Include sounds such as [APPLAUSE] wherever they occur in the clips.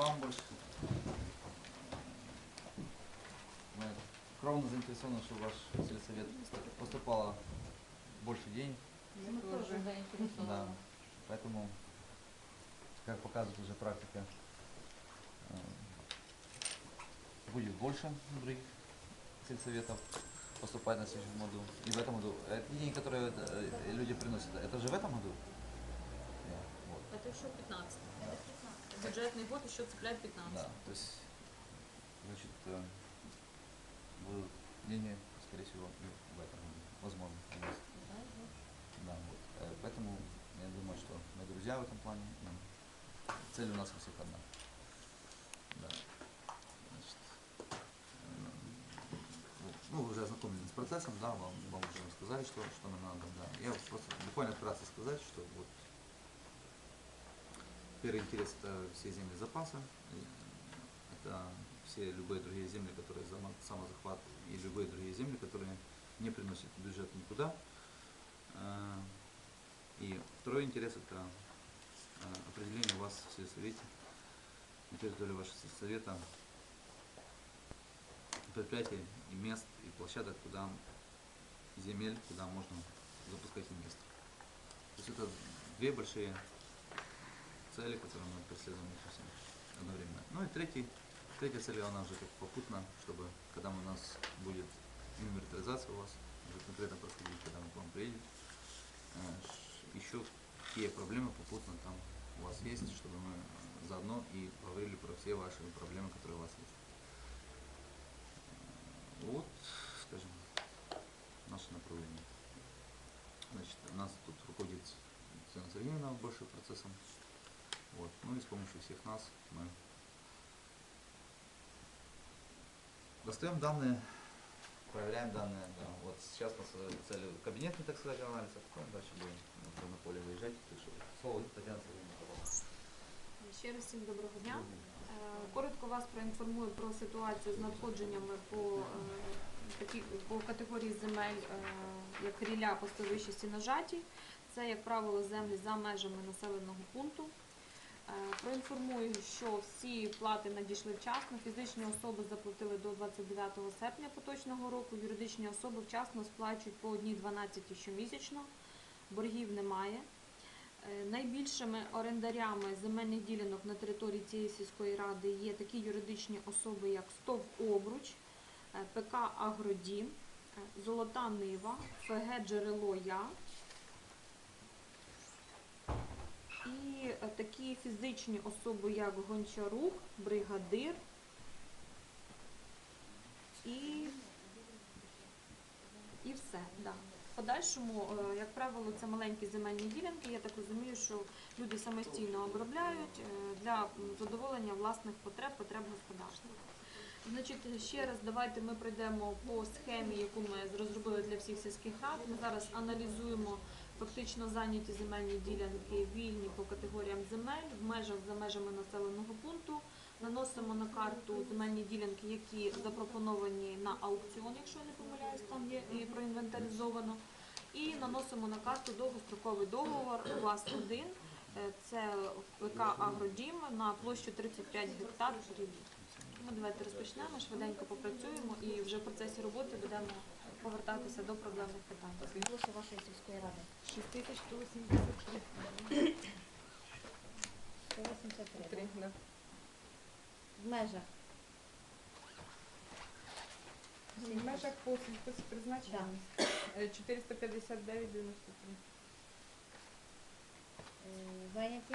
вам больше. Мы кровно заинтересованы, чтобы ваш сельсовет поступало больше денег. Мы тоже Да. заинтересованы. Поэтому, как показывает уже практика, э, будет больше других сельсоветов поступать на следующем году. И в этом году. Это деньги, которые э, люди приносят, это же в этом году? Да, вот. Это еще 15. Бюджетный год еще цепляет 15. Да, то есть, значит, э, будут деньги, скорее всего, и в этом. Возможно. у нас. Да, вот. Э, Поэтому я думаю, что мы друзья в этом плане. и Цель у нас у всех одна. Да. Значит, э, ну, вы уже ознакомлены с процессом, да, вам, вам уже сказали, что, что нам надо, да. Я просто буквально вкратце сказать, что вот первый интерес это все земли запаса, это все любые другие земли, которые за самозахват, и любые другие земли, которые не приносят бюджет никуда. Э, И второй интерес это э, определение вас в сельсовете, на территории вашего сельсовета предприятий и мест и площадок, куда земель, куда можно запускать инвесторов. То есть это две большие цели, которые мы преследуем совсем одновременно. Ну и третий, третья цель, она уже как попутно, чтобы когда у нас будет инвентаризация у вас, уже конкретно проходить, когда мы к вам приедем, э, еще какие проблемы попутно там у вас есть, чтобы мы заодно и поговорили про все ваши проблемы, которые у вас есть. Вот, скажем, наше направление. Значит, у нас тут руководит Татьяна Сергеевна больше процессом. Вот. Ну и с помощью всех нас мы достаем данные, проверяем данные. Да. Вот сейчас у нас э, цель кабинетный, так сказать, анализ. А потом дальше будем на- на поле выезжать. Так что слово Татьяна Сергеевна, пожалуйста. Ще раз всім доброго дня. Е, Коротко вас проінформую про ситуацію з надходженнями по, е, такі, по категорії земель, е, як ріля, пастовищі, сіножаті. Це, як правило, землі за межами населеного пункту. Е, Проінформую, що всі плати надійшли вчасно. Фізичні особи заплатили до 29 серпня поточного року. Юридичні особи вчасно сплачують по одній 12 щомісячно. Боргів немає. Е, Найбільшими орендарями земельних ділянок на території цієї сільської ради є такі юридичні особи, як СТОВ Обруч, е, ПК Агродім, Золота Нива, ФГ Джерело Я. І е, такі фізичні особи, як Гончарук, Бригадир і, і все. Да. Подальшому, е, як правило, це маленькі земельні ділянки. Я так розумію, що люди самостійно обробляють е, для задоволення власних потреб, потреб господарства. Значить, ще раз давайте ми пройдемо по схемі, яку ми розробили для всіх сільських рад. Ми зараз аналізуємо фактично зайняті земельні ділянки вільні по категоріям земель в межах за межами населеного пункту. Наносимо на карту земельні ділянки, які запропоновані на аукціон, якщо я не помиляюсь, там є і проінвентаризовано. І наносимо на карту довгостроковий договор клас 1. Е, Це ВК Агродім на площу 35 гектар. Ми давайте розпочнемо, швиденько попрацюємо і вже в процесі роботи будемо повертатися до проблемних питань. Площа вашої сільської ради. 6183. 183. Да. В межах. В межах по сільхозпризначення. Е, 459,93. Е, Зайняті.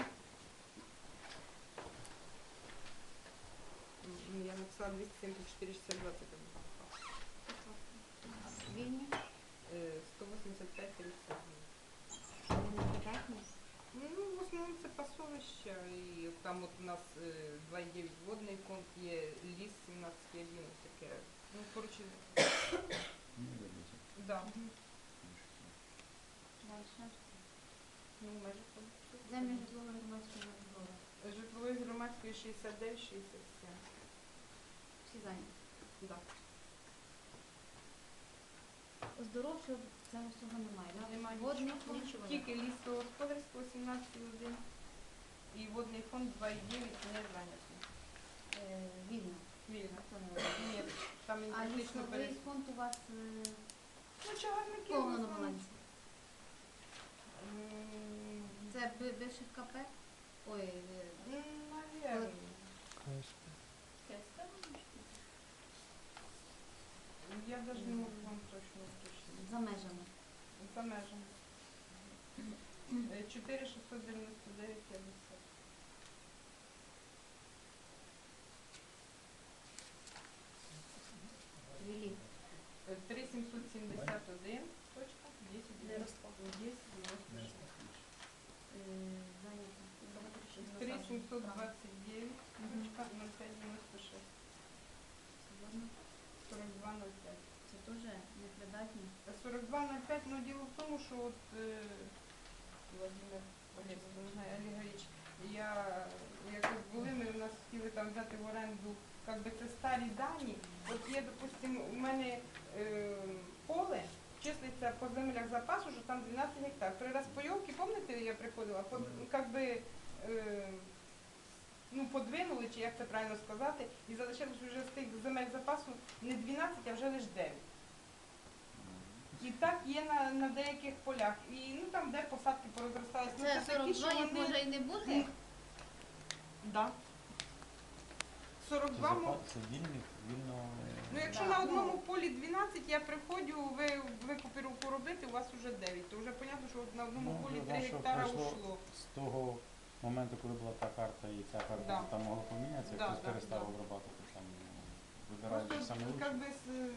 Я написала 274, 62 це там. Вільні. Е, 185, 30. Ну, в основному це пасовища, і там от у нас е, 2,9 водний фонд є, ліс 17,1 таке. Ну, коротше, Ну, не да. Дальше. Ну, майже там. Землі житлової громадської забудови. Житлової громадської 69, 67. Всі зайняті. Да. Оздоровчого це всього немає. Немає Водний нічого. фонд. Тільки лісогосподарського 17,1 і водний фонд 2,9 не зайнятий. Е, Вільно. Вільно. Ні, там А практично перед... лісовий фонд у вас е, Ну, чагарники повно на балансі. Це би- бивших КП? Ой, е, Ну, я даже не можу вам точно уточнити. За межами. За межами. 4 699 50. Вілі. 3771. Теж непридатні. 42.05, ну діло в тому, що от е, Владимир Олег, Олегович, я якось були, ми у нас хотіли там взяти в оренду, як би це старі дані. От є, допустимо, у мене е, поле числиться по землях запасу, що там 12 гектар. При розпайовці, пам'ятаєте, я приходила, по, як би, е, ну, подвинули, чи як це правильно сказати, і залишилось вже з тих земель запасу не 12, а вже лише 9. І так є на, на деяких полях. І ну там, де посадки порозростались. Ну, Це 42 що їх вони- може і не бути. Да. 42 мо- Це вільних, вільно. Ну, якщо Да. на одному полі 12, я приходжу, ви викупіровку робити, у вас вже 9. То вже понятно, що на одному Ну, полі да, 3 що гектара пройшло. ушло. З того моменту, коли була та карта і ця карта Да. там могла помінятися, Да, хтось да, перестав да. обрабатувати там, вибираючи Просто саме как лучше. би, с-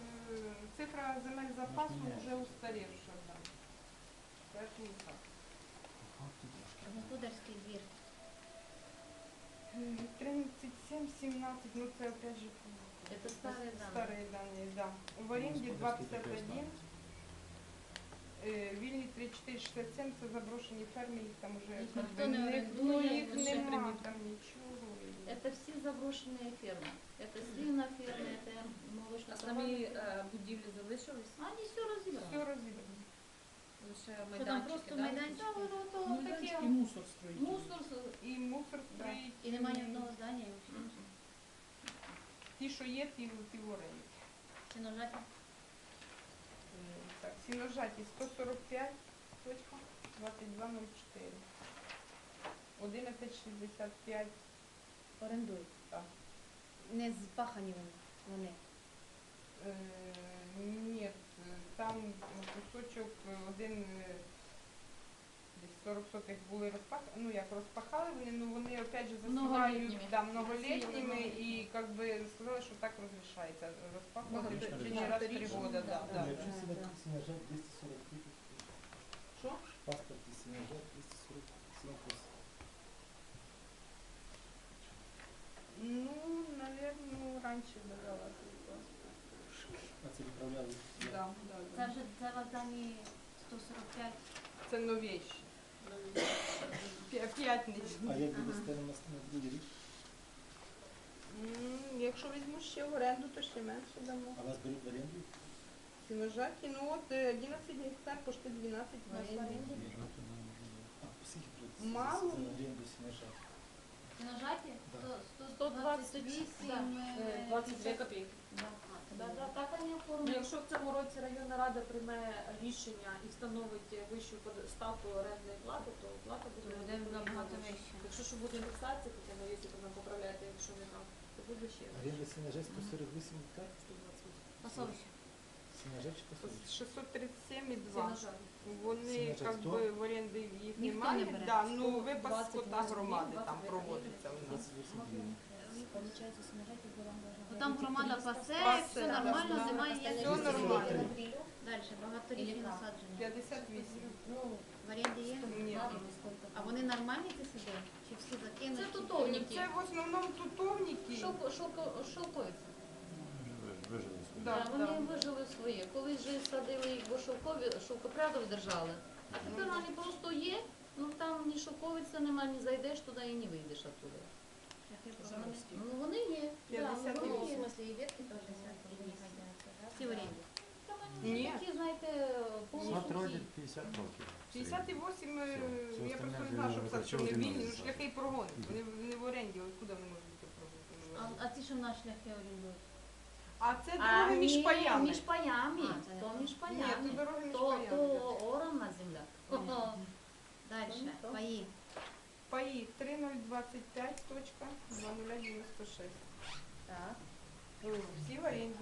цифра земель запасу міняється. вже устарівша. Да. Поэтому так. Господарський двір. 37, 17, ну це опять же Це старі дані. Старые данные, да. В аренде Господи, 251, скільки е, вільні 3467, це заброшені ферми, їх там уже Їх как ніхто би, не не- орендує, ну, їх лише нема приміт. там нічого. і- Это все заброшенные фермы. Это свина ферма, это молочная А самі е, будівлі залишились? Они все Все разобрали. розібрано. Лише Що там майданчики, просто да? майданчики? Да, вот это вот такие І мусор строїть. мусор. с- І мусор Да. стоїть. І немає ні одного здання, і взагалі. Ті, що є, ті, ті в оренді. Чи нажаті? Е, Так, сіножаті 145, точка, 2204. 1165. Орендують. Так. Не збахані вони. вони. Е, Ні, там кусочок е, один е, десь 40 сотих були розпахані, ну як розпахали вони, ну вони опять же засівають Многолітніми. да, многолітніми і как би сказали, що так розрішається розпахувати Багаторічно. течение раз в три Багаторічно, года. Да, да, да. да. Якщо да, сінажат да. Що? в паспорті сінажат 247 плюс. Ну, наверное, раніше давала. А це відправляли. Да, да, Це да. вже це вас дані 145. Це новіші. П'я- П'ятниця. А як Ага. буде стане на на другий рік? М, Якщо візьму ще в оренду, то ще менше дамо. А вас беруть в оренду? Сіножаті, ну от е, 11 гектар, почти 12 у в оренді. А скільки беруть Мало. за оренду? Нажаті? Да. 128. Е, 22 копійки. Да, Ну, якщо в цьому році районна рада прийме рішення і встановить вищу ставку орендної плати, то плата буде Буде набагато вища. Якщо що буде індексація, то воно, якщо ви нам поправляєте, якщо не так, то буде ще. Оренда сінажат 148 гектар, 128. Пасовище. Чи пасовище? 637 і 2. Вони как хто? би в оренди їх Ніхто немає. не бере. Да, ну 100, випас скота громади там 22 проводиться у нас. 28 гривень. Получается, снижать Ну там громада пасе, Пасе, все нормально, немає Все нормально. Далі, багаторічні насадження. 58. Ну, В оренді є? Ні. А вони нормальні ці сиди? Чи всі закинуті? Це тутовники. Це в основному тутовники. Шовко, шовко, шовковиці. Вижили свої. Да, Да, вони да. вижили своє. Колись же садили їх, бо шовкові, шовкопрядов держали. А тепер вони просто є, ну там ні шовковиця нема, ні зайдеш туди і не вийдеш оттуда. Ну вони є. Да, 58. вони В є. смысле, і ветки теж всі в оренді. Там вони Ні. такі, знаєте, повністю Смотри, всі. родять 50 років. 58, е, Все. я просто не остальне знаю, що писати, що чого вони один вільні, ну шляхи прогони. Вони, вони в оренді, от куди вони можуть бути прогони? А, а ті, що на шляхи орендують. А це дороги між ні, паями. Між паями. А, це То то. між Ні, паями. це дороги між То, паями. орана земля. Дальше. Ну, Паї. Паї 3025 точка 2096. Так. Ну, Всі в оренду.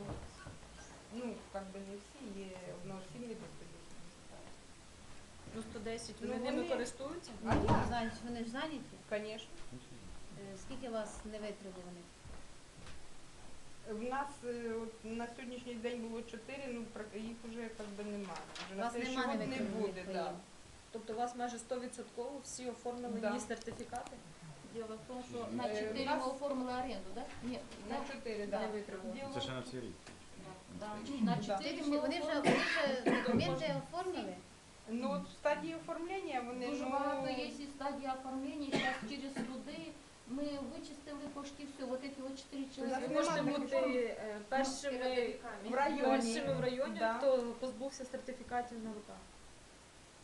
Ну, как бы не всі, є одноосібні до 110. Ну 110, Ну, вони ними вони- користуються? А я? Зайняті, вони ж зайняті. Звісно. Е, Скільки вас не витребуваних? В нас е, от, на сьогоднішній день було 4, ну їх вже би немає. Вже У на вас слідчий нема год не буде. Да. Тобто у вас майже 100% всі оформлені Да. сертифікати? Діло в тому, що Е, на 4 нас- ми оформили оренду, так? Ні, На 4, да. Не витребувані. Діло- Це ще на цей рік. да. На Да. 4 Вони ми вже, вони вже документи оформили? Ну, от в стадії оформлення вони Дуже ну, багато є і стадії оформлення, зараз через суди ми вичистили почти все. Вот эти вот 4 нас Ви чоловіка. можете Нема бути такого. е, першими, в районі. першими в районі, Да. хто позбувся сертифікатів на руках.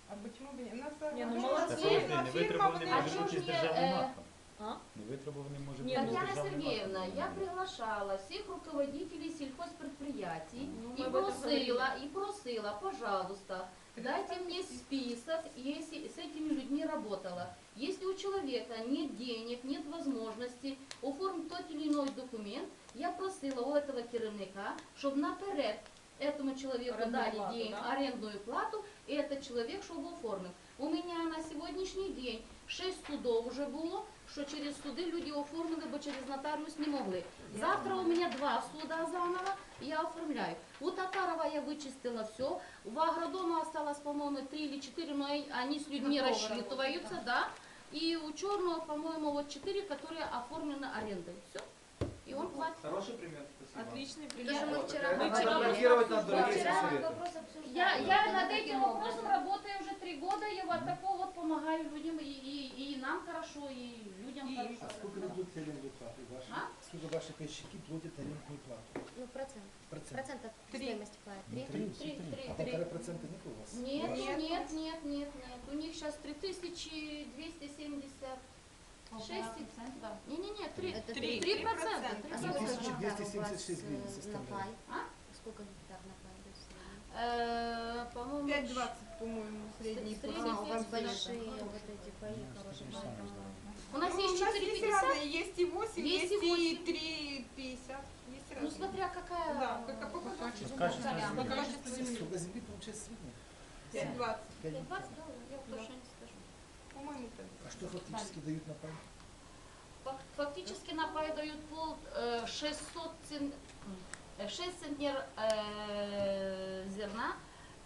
А почему бы нет? У нас Ні, ну, ну, молодці. Та Ні, подожди, фірма, не фірма, витребуваний А вони- може чого бути ж з є, державним е, актом. А? Не витребуваний може Ні, бути ну, з Татьяна державним Сергеевна, актом. я приглашала всіх руководителей сільхозпредприятий Ну, і ми об этом просила, і просила, пожалуйста, дайте мне список, если с этими людьми работала. Если у человека нет денег, нет возможности оформить тот или иной документ, я просила у этого керівника, щоб наперед этому человеку Арендную дали плату, день, да? арендную плату, и этот человек, чтобы оформил. У меня на сьогоднішній день 6 судов вже було, що через суди люди оформили, бо через нотаріус не могли. Завтра у меня два суда заново, я оформляю. У Татарова я вычистила все, у Агродома осталось, по-моему, три или четыре, но они с людьми Готовы рассчитываются, да. И у Черного, по-моему, вот четыре, которые оформлены арендой. Все. И он платит. Хороший пример, Отличный пример. Мы вчера, мы вчера, блокировать вчера вопрос обсуждали. Я, я над этим вопросом работаю уже три года, и вот такого вот помогаю людям, и, и, и нам хорошо, и людям и, хорошо. А сколько ведут арендной платы ваши? А? Сколько ваши пайщики платят арендную плату? Ну, процент. Процент. Процент от три. стоимости платят? Ну, три. Три. Три. Три. А полтора процента нет у вас? Нет, нет, нет, нет, нет. У них сейчас 3270 6,2. Не-не-не, 3, 3, 3, 3 процента. 1276 а гривен составляет. А? а? Сколько так на пай? Э, по-моему, 5,20, по-моему, средний. средний а, у вас большие вот эти паи хорошие. Ну, у нас ну, есть 4,50. Есть и 8, есть, есть и 3,50. Ну, смотря какая... Да, как, по качеству. По качеству земли. Сколько земли получается средняя? 5,20. 5,20, ну, да, я точно не по-моему, так. А что фактически дают на пай? Фак- Фактически на пай дают пол э, 600 цен... э, 6 центнер э, зерна,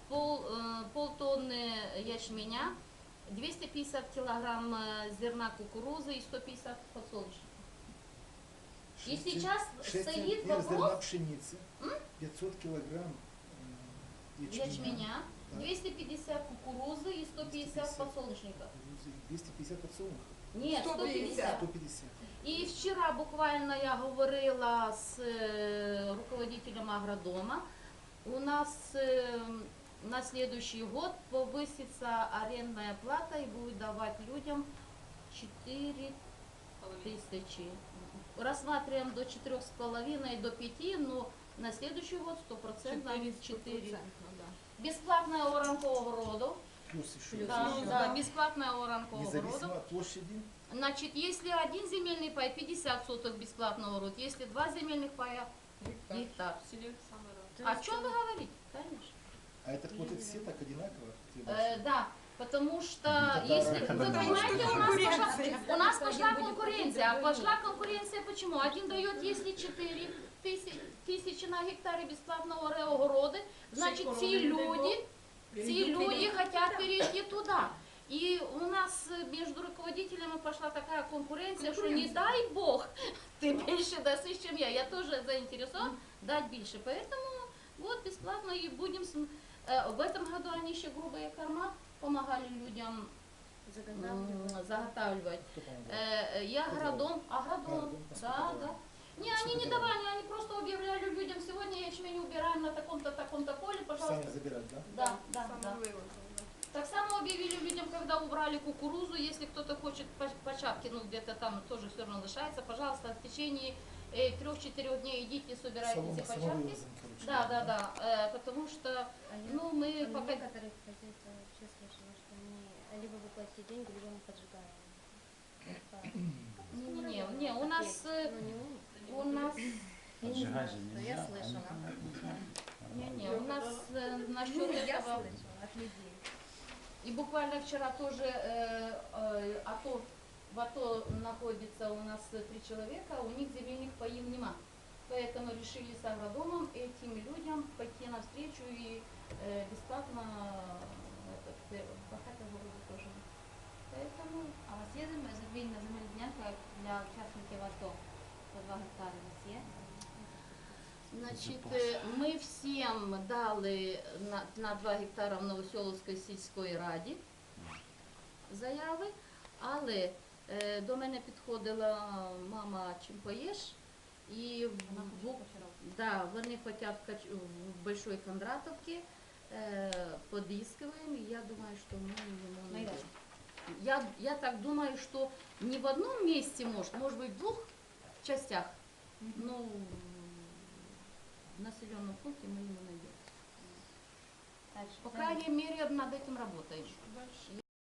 пол, э, полтонны ячменя, 250 килограмм э, зерна кукурузы и 150 подсолнечника. И сейчас цен- стоит центнер зерна вопрос пшеницы, М? 500 килограмм э, ячменя, ячменя, Да. 250 кукурузы и 150 250. подсолнечника. кукурузы, 250 подсолнух, Нет, 150. 150. 150. І вчора буквально я говорила з е, руководителем агродома. У нас е, на следующий год повысится арендная плата и будет давать людям 4 тысячи. Рассматриваем до 4,5 до 5, но на следующий год 100% 4. Бесплатная оранка огородов. Плюс еще. Да, Ну, да, да. бесплатная Независимо огородов. от площади, Значит, если один земельный пай 50 соток бесплатного урод, если два земельных пая гектар. Саме О чем вы говорите? Конечно. а это платят все так одинаково? Э, да, потому что если вы понимаете, у нас пошла, конкуренция. у нас пошла конкуренция. А пошла конкуренция почему? Один дает, если 4 тысячи, тысячи на гектаре бесплатного ре- огороды, значит, те люди, те люди хотят перейти туда. И у нас э, между руководителями пошла такая конкуренция, что не дай Бог, [LAUGHS] ты більше даси, чем я. Я тоже заинтересован дать більше. Поэтому вот бесплатно и будем... с- э, В этом году они еще грубые корма помогали людям Заготавливать. м, заготавливать. Кто помогал? Э, э, Я Кто агроном, агроном, Агроном, а да, сколько да. Не, они не давали, они просто объявляли людям, сегодня ячмень убираем на таком-то, таком-то поле, пожалуйста. Сами забирать, да? Да, да, да. Да. Так само объявили людям, когда убрали кукурузу, если кто-то хочет по, по чапке, ну где-то там тоже все равно лишается, пожалуйста, в течение э, трех-четырех дней идите, собирайте Само- эти початки. короче. Да, да, да, э, потому что, А я ну, мы у пока... некоторых хозяйств вообще слышала, что они либо вы платите деньги, либо мы поджигаем. Это Не-не-не, не, у нас, э, Ну, не у- у нас, Я не Поджигать знаю, же что нельзя, я а слышала. не-не, у нас э, Ну, насчет я этого... слышала от людей. И буквально вчера тоже э, э, АТО, в АТО находится у нас э, три человека, у них земельных паев нема. Поэтому решили с агродомом этим людям пойти навстречу и э, бесплатно э, этот, э, пахать огороды тоже. Поэтому А у вас є земля, вільна земельна ділянка для учасників АТО? По 2 гектари у вас є? Значить, е, ми всім дали на, на 2 гектара в Новоселовській сільської раді заяви, але е, до мене підходила мама Чимпоєш, і Вона в- хоче почерпати. да, вони хочуть в Большой Кондратовці э, подыскиваем, и я думаю, что мы ему найдем. Я, я так думаю, что не в одном месте, может, может быть, в двух частях, Ну, в населенном пункте мы его найдем. По крайней мере, над этим работаем.